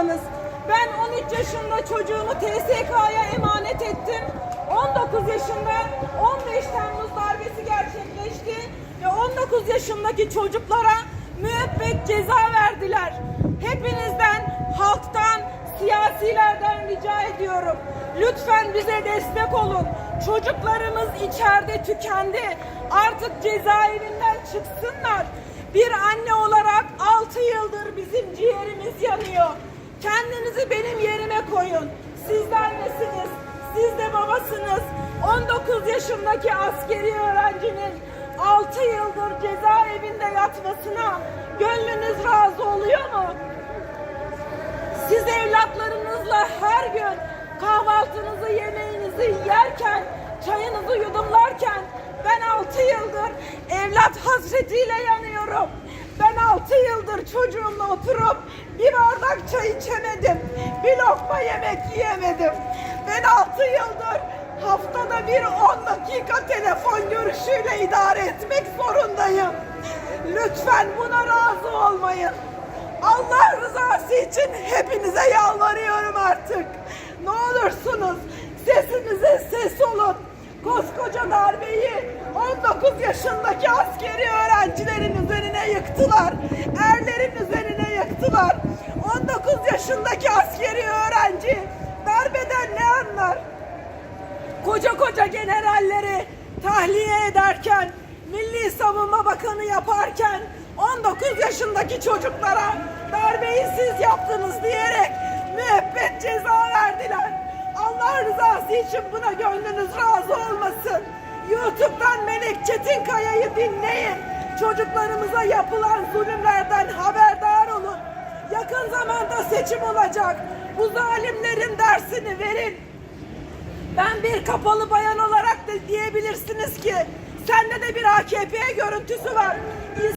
olsanız. Ben 13 yaşında çocuğumu TSK'ya emanet ettim. 19 yaşında 15 Temmuz darbesi gerçekleşti ve 19 yaşındaki çocuklara müebbet ceza verdiler. Hepinizden, halktan, siyasilerden rica ediyorum. Lütfen bize destek olun. Çocuklarımız içeride tükendi. Artık cezaevinden çıksınlar. Bir anne olarak 6 yıldır bizim ciğerimiz yanıyor. Kendinizi benim yerime koyun. Siz de annesiniz, siz de babasınız. 19 yaşındaki askeri öğrencinin 6 yıldır cezaevinde yatmasına gönlünüz razı oluyor mu? Siz evlatlarınızla her gün kahvaltınızı, yemeğinizi yerken, çayınızı yudumlarken ben 6 yıldır evlat hasretiyle yanıyorum. Ben 6 yıldır çocuğumla oturup bir bardak çay içemedim. Bir lokma yemek yiyemedim. Ben 6 yıldır haftada bir 10 dakika telefon görüşüyle idare etmek zorundayım. Lütfen buna razı olmayın. Allah rızası için hepinize yalvarıyorum artık. Ne olursunuz sesinize ses olun. Koskoca darbeyi 19 yaşındaki askeri öğrencilerin yıktılar. Erlerin üzerine yıktılar. 19 yaşındaki askeri öğrenci darbeden ne anlar? koca koca generalleri tahliye ederken, Milli Savunma Bakanı yaparken 19 yaşındaki çocuklara darbeyi siz yaptınız diyerek müebbet ceza verdiler. Allah rızası için buna gönlünüz razı olmasın. YouTube'dan Melek Çetinkaya'yı dinleyin. Çocuklarımıza yapılan zulümlerden haberdar olun. Yakın zamanda seçim olacak. Bu zalimlerin dersini verin. Ben bir kapalı bayan olarak da diyebilirsiniz ki sende de bir AKP görüntüsü var.